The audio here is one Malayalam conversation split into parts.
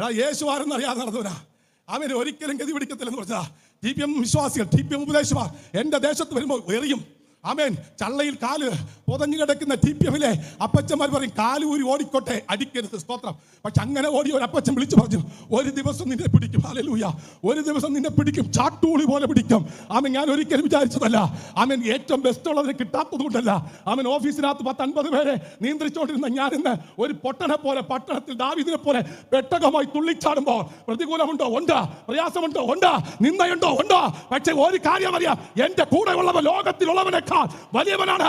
എടാ യേശു ആരെന്ന് അറിയാതെ നടന്നവനാ. അവന് ഒരിക്കലും ഗതി പിടിക്കത്തില്ലെന്ന് പറഞ്ഞാ ടി പി എം വിശ്വാസികൾ ടി പി എം ഉപദേശമാർ എന്റെ ദേശത്ത് വരുമ്പോൾ എറിയും. ആമേൻ. ചള്ളയിൽ കാൽ പൊതഞ്ഞു കിടക്കുന്ന ടി പി എമ്മിലെ അപ്പച്ചന്മാർ പറയും കാൽ ഊരി ഓടിക്കോട്ടെ അടിക്കരുത് സ്തോത്രം. പക്ഷെ അങ്ങനെ ഓടി ഒരു അപ്പച്ചൻ വിളിച്ചു പറഞ്ഞു ഒരു ദിവസം നിന്നെ പിടിക്കും. അലലൂയ ഒരു ദിവസം നിന്നെ പിടിക്കും. ചാട്ടൂളി പോലെ പിടിക്കും. ആമൻ ഞാൻ ഒരിക്കലും വിചാരിച്ചതല്ല. ആമൻ ഏറ്റവും ബെസ്റ്റ് ഉള്ളതിനെ കിട്ടാത്തത് കൊണ്ടല്ല. ആമൻ ഓഫീസിനകത്ത് പത്ത് അൻപത് പേരെ നിയന്ത്രിച്ചുകൊണ്ടിരുന്ന ഞാൻ ഇന്ന് ഒരു പൊട്ടനെ പോലെ പട്ടണത്തിൽ ദാവിദിനെ പോലെ പെട്ടകമായി തുള്ളിച്ചാടുമ്പോൾ പ്രതികൂലമുണ്ടോ? ഉണ്ട്. പ്രയാസമുണ്ടോ? ഉണ്ട്. നിന്നയുണ്ടോ ഉണ്ടോ. പക്ഷെ ഒരു കാര്യം അറിയാം എന്റെ കൂടെ ഉള്ളവൻ ലോകത്തിലുള്ളവനേക്കാൾ വലിയവനാണ്.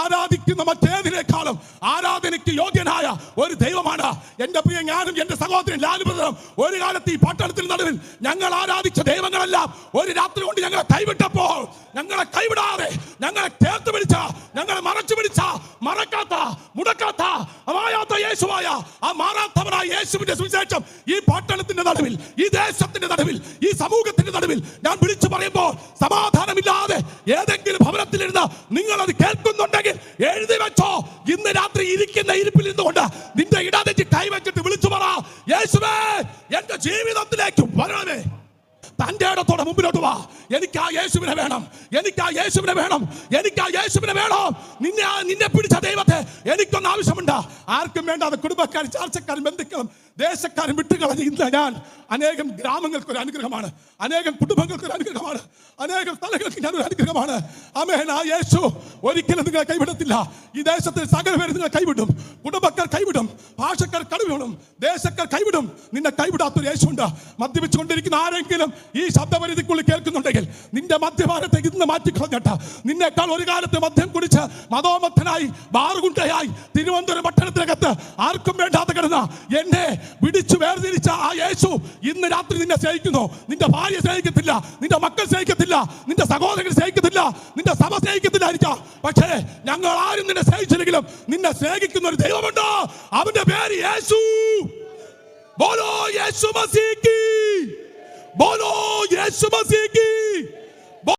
ആരാധിക്കുന്ന മറ്റേതിനേക്കാളും ആരാധനയ്ക്ക് യോഗ്യനായ ഒരു ദൈവമാണ്. എന്റെ പ്രിയ ഞാനും എന്റെ സഹോദരൻ ലാലുപ്രദം ഒരു കാലത്ത് ഈ പട്ടണത്തിൽ നടുവിൽ ഞങ്ങൾ ആരാധിച്ച ദൈവങ്ങളെല്ലാം ഒരു രാത്രി കൊണ്ട് ഞങ്ങളെ കൈവിട്ടപ്പോൾ ഞങ്ങളെ കൈവിടാതെ ഞങ്ങളെ ചേർത്ത് പിടിച്ച ഞങ്ങളെ മറച്ചു പിടിച്ച മറക്കാത്ത മുടക്കാത്ത മായാത്ത യേശുവായ ആ മാറാത്തവനായ യേശുവിന്റെ സുവിശേഷം ഈ പട്ടണത്തിന്റെ നടുവിൽ ഈ ദേശത്തിന്റെ നടുവിൽ ഈ സമൂഹത്തിന്റെ നടുവിൽ ഞാൻ വിളിച്ചു പറയുമ്പോൾ സമാധാനമില്ലാതെ ഏതെങ്കിലും നിങ്ങൾ അത് കേൾക്കുന്നുണ്ടെങ്കിൽ എഴുതി വെച്ചോ. ഇന്ന് രാത്രി ഇരിക്കുന്ന ഇരിപ്പിൽ നിന്നുകൊണ്ട് നിന്റെ ഇടതെറ്റി കൈവച്ചിട്ട് വിളിച്ചു പറ. യേശുവേ എന്റെ ജീവിതത്തിലേക്ക് വരണമേ. തന്റെ ഇടത്തോടെ മുമ്പിലോട്ട് വാ. എനിക്ക് ആ യേശുവിനെ വേണം. എനിക്ക് ആ യേശുവിനെ വേണം. എനിക്ക് ആ യേശുവിനെ വേണം? നിന്നെ നിന്നെ പിടിച്ച ദൈവത്തെ എനിക്കൊന്ന് ആവശ്യമുണ്ട് ആർക്കും വേണ്ടാതെ കുടുംബക്കാരും ചാർച്ചക്കാരും ബന്ധുക്കളും ദേശക്കാരും വിട്ടുകളഞ്ഞ് ഇന്ന് ഞാൻ അനേകം ഗ്രാമങ്ങൾക്ക് ഒരു അനുഗ്രഹമാണ്. അനേകം കുടുംബങ്ങൾക്ക് ഒരു അനുഗ്രഹമാണ്. അനേകം സ്ഥലങ്ങൾക്ക് ഞാൻ ഒരു അനുഗ്രഹമാണ്. അമേൻ ആ യേശു ഒരിക്കലും നിങ്ങളെ കൈവിടത്തില്ല. ഈ ദേശത്തിൽ സകല പേര് നിങ്ങളെ കൈവിടും. കുടുംബക്കാർ കൈവിടും. ഭാഷക്കാർ കൈവിടും ദേശക്കാർ കൈവിടും. നിന്നെ കൈവിടാത്തൊരു യേശുണ്ട്. മദ്യപിച്ചുകൊണ്ടിരിക്കുന്ന ആരെങ്കിലും ഈ ശബ്ദപരിധിക്കുള്ളിൽ കേൾക്കുന്നുണ്ടെങ്കിൽ നിന്റെ മദ്യപാനത്തെ ഇന്ന് മാറ്റിക്കളഞ്ഞിട്ട് നിന്നേക്കാൾ ഒരു കാലത്ത് മദ്യം കുടിച്ച് മതോമത്തനായി ബാറുകുണ്ടയായി തിരുവനന്തപുരം പട്ടണത്തിനകത്ത് ആർക്കും വേണ്ടാത്ത സ്നേഹിക്കുന്ന എന്നെ വിടിച്ചു വേർതിരിച്ച ആ യേശു ഇന്ന് രാത്രി നിന്നെ സ്നേഹിക്കുന്നു. നിന്റെ ഭാര്യ സ്നേഹിക്കത്തില്ല നിന്റെ മക്കൾ സ്നേഹിക്കത്തില്ല നിന്റെ സഹോദരൻ സ്നേഹിക്കത്തില്ല നിന്റെ സഭ സ്നേഹിക്കത്തില്ലായിരിക്കാം പക്ഷേ ഞങ്ങൾ ആരും നിന്നെ സ്നേഹിച്ചില്ലെങ്കിലും നിന്നെ സ്നേഹിക്കുന്ന ഒരു ദൈവമുണ്ട്. അവന്റെ പേര് യേശു. ബോലോ യേശു മസീക്കി ബോലോ യേശു മസീക്കി